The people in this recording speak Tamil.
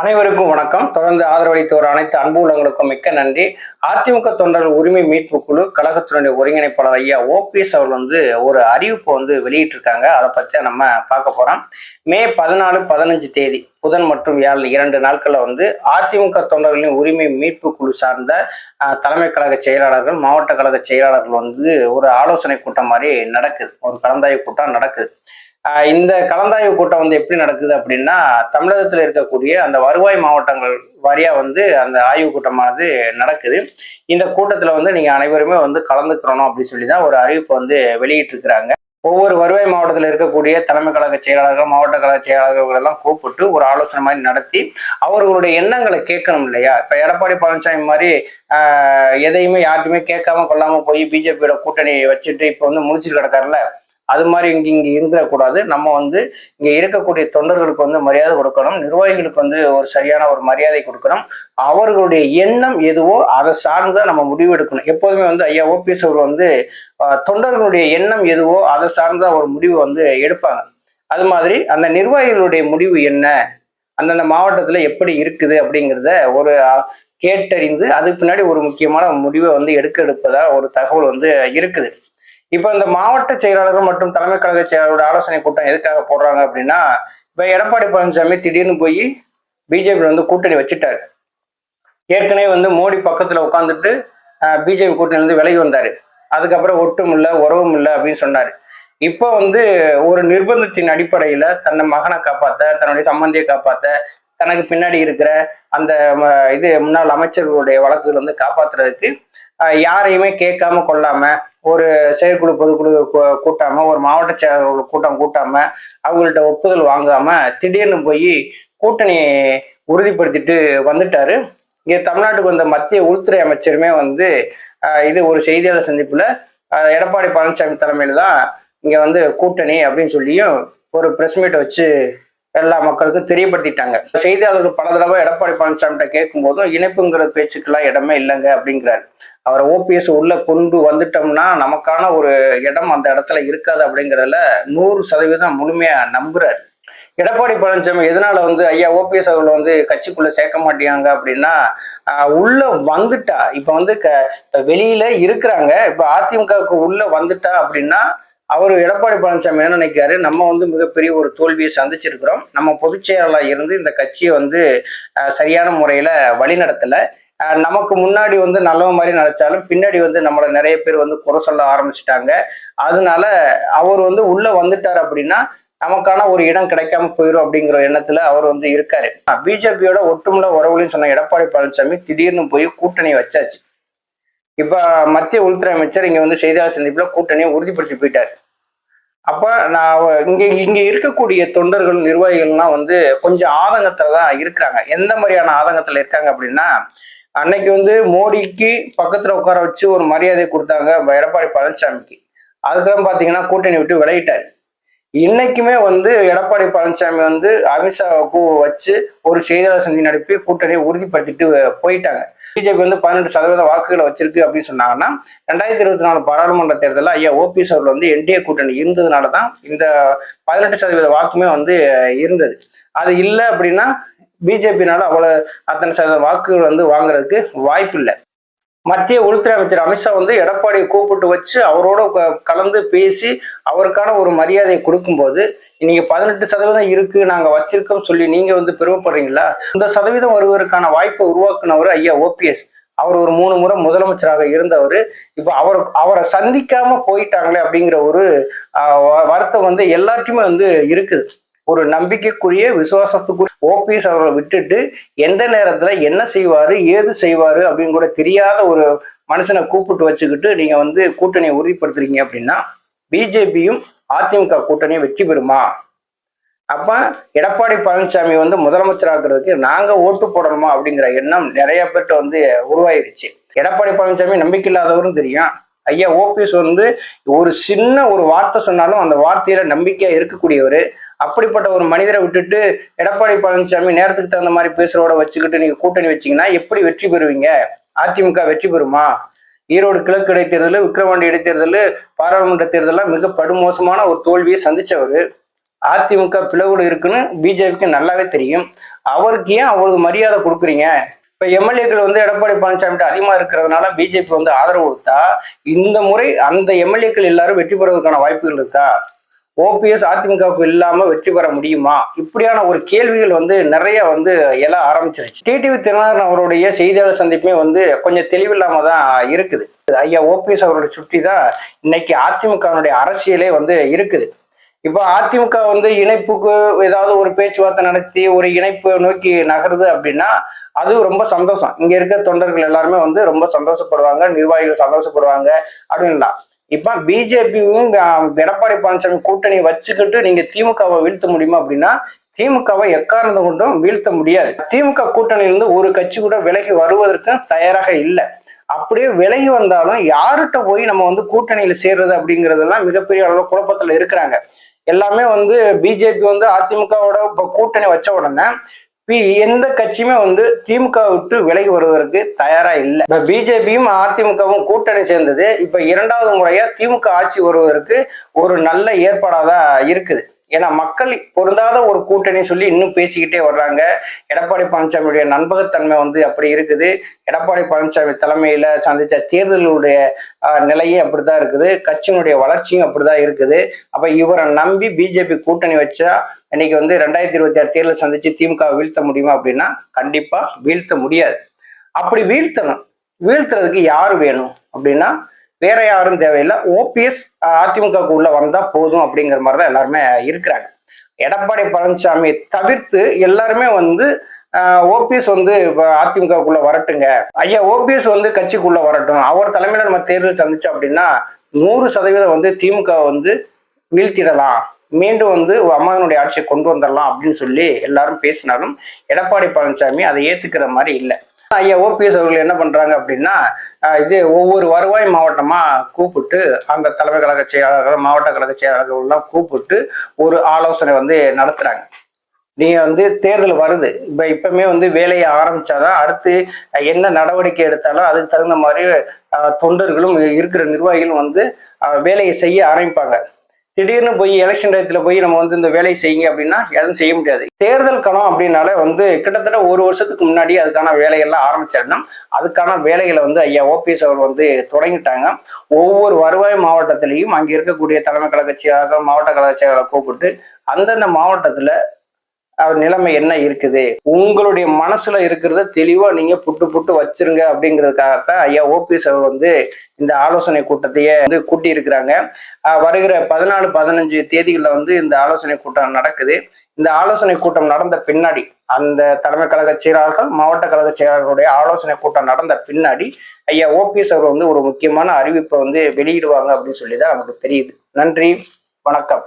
அனைவருக்கும் வணக்கம். தொடர்ந்து ஆதரவளித்தவர் அனைத்து அன்பு உள்ளவங்களுக்கும் மிக்க நன்றி. அதிமுக தொண்டர்கள் உரிமை மீட்பு குழு கழகத்தினுடைய ஒருங்கிணைப்பாளர் ஐயா ஓபிஎஸ் அவர் வந்து ஒரு அறிவிப்பு வந்து வெளியிட்டிருக்காங்க. அதை பத்தி நம்ம பார்க்க போறோம். மே பதினாலு பதினஞ்சு தேதி புதன் மற்றும் வியாழன் இரண்டு நாட்கள்ல வந்து அதிமுக தொண்டர்களின் உரிமை மீட்பு குழு சார்ந்த தலைமை கழக செயலாளர்கள் மாவட்ட கழக செயலாளர்கள் வந்து ஒரு ஆலோசனை கூட்டம் மாதிரி நடக்குது. ஒரு கலந்தாய்வு கூட்டம் நடக்குது. இந்த கலந்தாய்வு கூட்டம் வந்து எப்படி நடக்குது அப்படின்னா தமிழகத்தில் இருக்கக்கூடிய அந்த வருவாய் மாவட்டங்கள் வாரியாக வந்து அந்த ஆய்வு கூட்டமானது நடக்குது. இந்த கூட்டத்தில் வந்து நீங்கள் அனைவருமே வந்து கலந்துக்கிறணும் அப்படின்னு சொல்லி தான் ஒரு அறிவிப்பு வந்து வெளியிட்டிருக்கிறாங்க. ஒவ்வொரு வருவாய் மாவட்டத்தில் இருக்கக்கூடிய தலைமை கழக செயலாளர்கள் மாவட்ட கழக செயலாளர்கள் எல்லாம் கூப்பிட்டு ஒரு ஆலோசனை மாதிரி நடத்தி அவர்களுடைய எண்ணங்களை கேட்கணும் இல்லையா? இப்போ எடப்பாடி பழனிசாமி மாதிரி எதையுமே யார்ட்டுமே கேட்காம கொள்ளாமல் போய் பிஜேபியோட கூட்டணி வச்சுட்டு இப்போ வந்து முடிச்சுட்டு கிடக்காருல்ல? அது மாதிரி இங்க இங்க இருந்துடக்கூடாது. நம்ம வந்து இங்க இருக்கக்கூடிய தொண்டர்களுக்கு வந்து மரியாதை கொடுக்கணும். நிர்வாகிகளுக்கு வந்து ஒரு சரியான ஒரு மரியாதை கொடுக்கணும். அவர்களுடைய எண்ணம் எதுவோ அதை சார்ந்து நம்ம முடிவு எடுக்கணும். எப்போதுமே வந்து ஐயா ஓபிஎஸ் அவர் வந்து தொண்டர்களுடைய எண்ணம் எதுவோ அதை சார்ந்த ஒரு முடிவு வந்து எடுப்பாங்க. அது மாதிரி அந்த நிர்வாகிகளுடைய முடிவு என்ன? அந்தந்த மாவட்டத்துல எப்படி இருக்குது அப்படிங்கிறத ஒரு கேட்டறிந்து அதுக்கு பின்னாடி ஒரு முக்கியமான முடிவை வந்து எடுக்க எடுப்பதா ஒரு தகவல் வந்து இருக்குது. இப்ப இந்த மாவட்ட செயலாளர்கள் மற்றும் தலைமை கழக செயலாளரோட ஆலோசனை கூட்டம் எதுக்காக போடுறாங்க அப்படின்னா இப்ப எடப்பாடி பழனிசாமி திடீர்னு போய் பிஜேபி வந்து கூட்டணி வச்சுட்டாரு. ஏற்கனவே வந்து மோடி பக்கத்துல உட்காந்துட்டு பிஜேபி கூட்டணி வந்து விலகி வந்தாரு. அதுக்கப்புறம் ஒட்டும் இல்லை உறவும் இல்லை அப்படின்னு சொன்னாரு. இப்போ வந்து ஒரு நிர்பந்தத்தின் அடிப்படையில தன்னை மகனை காப்பாத்த தன்னுடைய சம்பந்தியை காப்பாத்த தனக்கு பின்னாடி இருக்கிற அந்த ம, இது முன்னாள் அமைச்சர்களுடைய வழக்குகள் வந்து காப்பாத்துறதுக்கு யாரையுமே கேட்காம கொள்ளாம ஒரு செயற்குழு பொதுக்குழு கூட்டாம ஒரு மாவட்ட செயலாளர்கள் கூட்டம் கூட்டாம அவங்கள்ட்ட ஒப்புதல் வாங்காம திடீர்னு போய் கூட்டணி உறுதிப்படுத்திட்டு வந்துட்டாரு. இங்கே தமிழ்நாட்டுக்கு வந்த மத்திய உள்துறை அமைச்சருமே வந்து இது ஒரு செய்தியாளர் சந்திப்புல எடப்பாடி பழனிசாமி தலைமையில தான் இங்க வந்து கூட்டணி அப்படின்னு சொல்லியும் ஒரு பிரஸ் மீட் வச்சு எல்லா மக்களுக்கும் தெரியப்படுத்திட்டாங்க. செய்தியாளர்கள் பல தடவை எடப்பாடி பழனிசாமிகிட்ட கேட்கும் போதும் இணைப்புங்கிற பேச்சுக்கெல்லாம் இடமே இல்லைங்க அப்படிங்கிறாரு. அவரை ஓபிஎஸ் உள்ள கொண்டு வந்துட்டோம்னா நமக்கான ஒரு இடம் அந்த இடத்துல இருக்காது அப்படிங்கிறதுல நூறு சதவீதம் முழுமையா நம்புறாரு. எடப்பாடி பழனிசாமி எதனால வந்து ஐயா ஓபிஎஸ் அவர்கள் வந்து கட்சிக்குள்ள சேர்க்க மாட்டியாங்க? அப்படின்னா உள்ள வந்துட்டா. இப்ப வந்து க இப்ப வெளியில இருக்கிறாங்க. இப்ப அதிமுகவுக்கு உள்ள வந்துட்டா அப்படின்னா அவர் எடப்பாடி பழனிசாமி என்ன நினைக்கிறாரு? நம்ம வந்து மிகப்பெரிய ஒரு தோல்வியை சந்திச்சிருக்கிறோம். நம்ம பொதுச் இருந்து இந்த கட்சியை வந்து சரியான முறையில வழிநடத்தலை. நமக்கு முன்னாடி வந்து நல்லவன் மாதிரி நினைச்சாலும் பின்னாடி வந்து நம்மளை நிறைய பேர் வந்து குறை சொல்ல ஆரம்பிச்சிட்டாங்க. அதனால அவர் வந்து உள்ள வந்துட்டார் அப்படின்னா நமக்கான ஒரு இடம் கிடைக்காம போயிடும் அப்படிங்கிற எண்ணத்துல அவர் வந்து இருக்காரு. பிஜேபியோட ஒட்டுமுள்ள உறவுலையும் சொன்ன எடப்பாடி பழனிசாமி திடீர்னு போய் கூட்டணி வச்சாச்சு. இப்ப மத்திய உள்துறை அமைச்சர் இங்க வந்து செய்தியாளர் சந்திப்புல கூட்டணியை உறுதிப்படுத்தி போயிட்டாரு. அப்ப நான் இங்க இங்க இருக்கக்கூடிய தொண்டர்கள் நிர்வாகிகள்லாம் வந்து கொஞ்சம் ஆதங்கத்துல தான் இருக்கிறாங்க. எந்த மாதிரியான ஆதங்கத்துல இருக்காங்க அப்படின்னா அன்னைக்கு வந்து மோடிக்கு பக்கத்துல உட்கார வச்சு ஒரு மரியாதை கொடுத்தாங்க எடப்பாடி பழனிசாமிக்கு. அதுக்கப்புறம் பாத்தீங்கன்னா கூட்டணி விட்டு விலகிட்டாரு. இன்னைக்குமே வந்து எடப்பாடி பழனிசாமி வந்து அமித்ஷாவுக்கு வச்சு ஒரு செய்தியாளர் சந்தி நடப்பி கூட்டணியை உறுதிப்படுத்திட்டு போயிட்டாங்க. பிஜேபி வந்து பதினெட்டு சதவீத வாக்குகளை வச்சிருக்கு அப்படின்னு சொன்னாங்கன்னா ரெண்டாயிரத்தி இருபத்தி நாலு பாராளுமன்ற தேர்தலில் ஐயா ஓபிஎஸ் அவர்கள் வந்து என்டிஏ கூட்டணி இருந்ததுனால தான் இந்த பதினெட்டு சதவீத வாக்குமே வந்து இருந்தது. அது இல்லை அப்படின்னா பிஜேபினால அவ்வளோ அத்தனை சதவீத வாக்குகள் வந்து வாங்குறதுக்கு வாய்ப்பு இல்லை மத்திய உள்துறை அமைச்சர் அமித்ஷா வந்து எடப்பாடியை கூப்பிட்டு வச்சு அவரோட க- கலந்து பேசி அவருக்கான ஒரு மரியாதையை கொடுக்கும்போது நீங்க பதினெட்டு சதவீதம் இருக்கு நாங்க வச்சிருக்கோம் சொல்லி நீங்க வந்து பெருமைப்படுறீங்களா? இந்த சதவீதம் வருவதற்கான வாய்ப்பை உருவாக்குனவர் ஐயா ஓபிஎஸ் அவர் ஒரு மூணு முறை முதலமைச்சராக இருந்தவர். இப்போ அவர் அவரை சந்திக்காம போயிட்டாங்களே அப்படிங்கிற ஒரு வ- வருத்தம் வந்து எல்லாருக்குமே வந்து இருக்குது. ஒரு நம்பிக்கைக்குரிய விசுவாசத்துக்குரிய ஓபிஎஸ் அவர்களை விட்டுட்டு எந்த நேரத்துல என்ன செய்வாரு ஏது செய்வாரு அப்படின்னு கூட தெரியாத ஒரு மனுஷனை கூப்பிட்டு வச்சுக்கிட்டு நீங்க வந்து கூட்டணியை உறுதிப்படுத்துறீங்க அப்படின்னா பிஜேபியும் அதிமுக கூட்டணியை வெற்றி பெறுமா? அப்ப எடப்பாடி பழனிசாமி வந்து முதலமைச்சராக்குறதுக்கு நாங்க ஓட்டு போடணுமா அப்படிங்கிற எண்ணம் நிறைய பேர்ட்ட வந்து உருவாயிருச்சு. எடப்பாடி பழனிசாமி நம்பிக்கை இல்லாதவரும் தெரியும். ஐயா ஓபிஎஸ் வந்து ஒரு சின்ன ஒரு வார்த்தை சொன்னாலும் அந்த வார்த்தையில நம்பிக்கையா இருக்கக்கூடியவர். அப்படிப்பட்ட ஒரு மனிதரை விட்டுட்டு எடப்பாடி பழனிசாமி நேரத்துக்கு தகுந்த மாதிரி பேசுறோட வச்சுக்கிட்டு நீங்க கூட்டணி வச்சீங்கன்னா எப்படி வெற்றி பெறுவீங்க? அதிமுக வெற்றி பெறுமா? ஈரோடு கிழக்கு இடைத்தேர்தல் விக்கிரவாண்டி இடைத்தேர்தல் பாராளுமன்ற தேர்தலாம் மிக படுமோசமான ஒரு தோல்வியை சந்திச்சவர். அதிமுக பிளவுல இருக்குன்னு பிஜேபிக்கு நல்லாவே தெரியும். அவருக்கு ஏன் அவ்வளவு மரியாதை கொடுக்குறீங்க? இப்ப எம்எல்ஏக்கள் வந்து எடப்பாடி பழனிசாமி அதிகமா இருக்கிறதுனால பிஜேபி வந்து ஆதரவு கொடுத்தா இந்த முறை அந்த எம்எல்ஏக்கள் எல்லாரும் வெற்றி பெறுவதற்கான வாய்ப்புகள் இருக்கா? ஓபிஎஸ் அதிமுகவுக்கு இல்லாம வெற்றி பெற முடியுமா? இப்படியான ஒரு கேள்விகள் வந்து நிறைய வந்து எழ ஆரம்பிச்சிருச்சு. டிடிவி திருநாகரன் அவருடைய செய்தியாளர் சந்திப்புமே வந்து கொஞ்சம் தெளிவில்லாம தான் இருக்குது. ஐயா ஓபிஎஸ் அவருடைய சுற்றி தான் இன்னைக்கு அதிமுகவினுடைய அரசியலே வந்து இருக்குது. இப்போ அதிமுக வந்து இணைப்புக்கு ஏதாவது ஒரு பேச்சுவார்த்தை நடத்தி ஒரு இணைப்பு நோக்கி நகருது அப்படின்னா அது ரொம்ப சந்தோஷம். இங்க இருக்க தொண்டர்கள் எல்லாருமே வந்து ரொம்ப சந்தோஷப்படுவாங்க நிர்வாகிகள் சந்தோஷப்படுவாங்க அப்படின்லாம் இப்ப பிஜேபியும் எடப்பாடி பழனிசாமி கூட்டணி வச்சுக்கிட்டு நீங்க திமுகவை வீழ்த்த முடியுமா அப்படின்னா திமுகவை எக்காரணம் கொண்டும் வீழ்த்த முடியாது. திமுக கூட்டணியிலிருந்து ஒரு கட்சி கூட விலகி வருவதற்கு தயாராக இல்லை. அப்படியே விலகி வந்தாலும் யார்கிட்ட போய் நம்ம வந்து கூட்டணியில சேர்றது அப்படிங்கறதெல்லாம் மிகப்பெரிய அளவு குழப்பத்துல இருக்கிறாங்க. எல்லாமே வந்து பிஜேபி வந்து அதிமுகவோட கூட்டணி வச்ச உடனே எந்த கட்சியுமே வந்து திமுக விட்டு விலகி வருவதற்கு தயாரா இல்லை. இப்ப பிஜேபியும் அதிமுகவும் கூட்டணி சேர்ந்தது. இப்ப இரண்டாவது முறையா திமுக ஆட்சி வருவதற்கு ஒரு நல்ல ஏற்பாடாதான் இருக்குது. ஏன்னா மக்கள் பொருந்தாத ஒரு கூட்டணி சொல்லி இன்னும் பேசிக்கிட்டே வர்றாங்க. எடப்பாடி பழனிசாமியுடைய நண்பகத்தன்மை வந்து அப்படி இருக்குது. எடப்பாடி பழனிசாமி தலைமையில சந்தித்த தேர்தலுடைய நிலையே அப்படிதான் இருக்குது. கட்சியினுடைய வளர்ச்சியும் அப்படிதான் இருக்குது. அப்ப இவரை நம்பி பிஜேபி கூட்டணி வச்சா இன்னைக்கு வந்து ரெண்டாயிரத்தி இருபத்தி ஆறு தேர்தல் சந்திச்சு திமுக வீழ்த்த முடியுமா அப்படின்னா கண்டிப்பா வீழ்த்த முடியாது. அப்படி வீழ்த்தணும். வீழ்த்துறதுக்கு யார் வேணும் அப்படின்னா வேற யாரும் தேவையில்லை. ஓபிஎஸ் அதிமுகவுக்கு உள்ள வந்தா போதும் அப்படிங்கிற மாதிரி தான் எல்லாருமே இருக்கிறாங்க. எடப்பாடி பழனிசாமி தவிர்த்து எல்லாருமே வந்து ஓபிஎஸ் வந்து இப்ப அதிமுகவுக்குள்ள வரட்டுங்க. ஐயா ஓபிஎஸ் வந்து கட்சிக்குள்ள வரட்டும். அவர் தலைமையில நம்ம தேர்தல் சந்திச்சோம் அப்படின்னா நூறு சதவீதம் வந்து திமுக வந்து வீழ்த்திடலாம். மீண்டும் வந்து அம்மாவினுடைய ஆட்சியை கொண்டு வந்துடலாம் அப்படின்னு சொல்லி எல்லாரும் பேசினாலும் எடப்பாடி பழனிசாமி அதை ஏத்துக்கிற மாதிரி இல்லை. ஐயா ஓபிஎஸ் அவர்கள் என்ன பண்றாங்க அப்படின்னா இது ஒவ்வொரு வருவாய் மாவட்டமா கூப்பிட்டு அந்த தலைமை கழக செயலாளர்கள் மாவட்ட கழக செயலாளர்கள் எல்லாம் கூப்பிட்டு ஒரு ஆலோசனை வந்து நடத்துறாங்க. நீங்க வந்து தேர்தல் வருது. இப்ப இப்பவுமே வந்து வேலையை ஆரம்பிச்சாதான் அடுத்து என்ன நடவடிக்கை எடுத்தாலும் அதுக்கு தகுந்த மாதிரி தொண்டர்களும் இருக்கிற நிர்வாகிகளும் வந்து வேலையை செய்ய ஆரம்பிப்பாங்க. திடீர்னு போய் எலெக்ஷன் டயத்துல போய் நம்ம வந்து இந்த வேலையை செய்யுங்க அப்படின்னா எதுவும் செய்ய முடியாது. தேர்தல் களம் அப்படின்னாலே வந்து கிட்டத்தட்ட ஒரு வருஷத்துக்கு முன்னாடி அதுக்கான வேலையெல்லாம் ஆரம்பிச்சிடணும் அதுக்கான வேலைகளை வந்து ஐயா ஓபிஎஸ் அவர் வந்து தொடங்கிட்டாங்க. ஒவ்வொரு வருவாய் மாவட்டத்திலையும் அங்கே இருக்கக்கூடிய தலைமை கழக மாவட்ட கழக கூப்பிட்டு அந்தந்த மாவட்டத்துல நிலைமை என்ன இருக்குது? உங்களுடைய மனசுல இருக்கிறத தெளிவா நீங்க புட்டு புட்டு வச்சிருங்க அப்படிங்கிறதுக்காகத்தான் ஐயா ஓபிஎஸ் அவர் வந்து இந்த ஆலோசனை கூட்டத்தையே வந்து கூட்டி இருக்கிறாங்க வருகிற பதினாலு பதினஞ்சு தேதிகளில் வந்து இந்த ஆலோசனை கூட்டம் நடக்குது. இந்த ஆலோசனை கூட்டம் நடந்த பின்னாடி அந்த தலைமை கழக செயலாளர்கள் மாவட்ட கழக செயலாளர்களுடைய ஆலோசனை கூட்டம் நடந்த பின்னாடி ஐயா ஓபிஎஸ் அவர் வந்து ஒரு முக்கியமான அறிவிப்பை வந்து வெளியிடுவாங்க அப்படின்னு சொல்லி தான் நமக்கு தெரியுது. நன்றி வணக்கம்.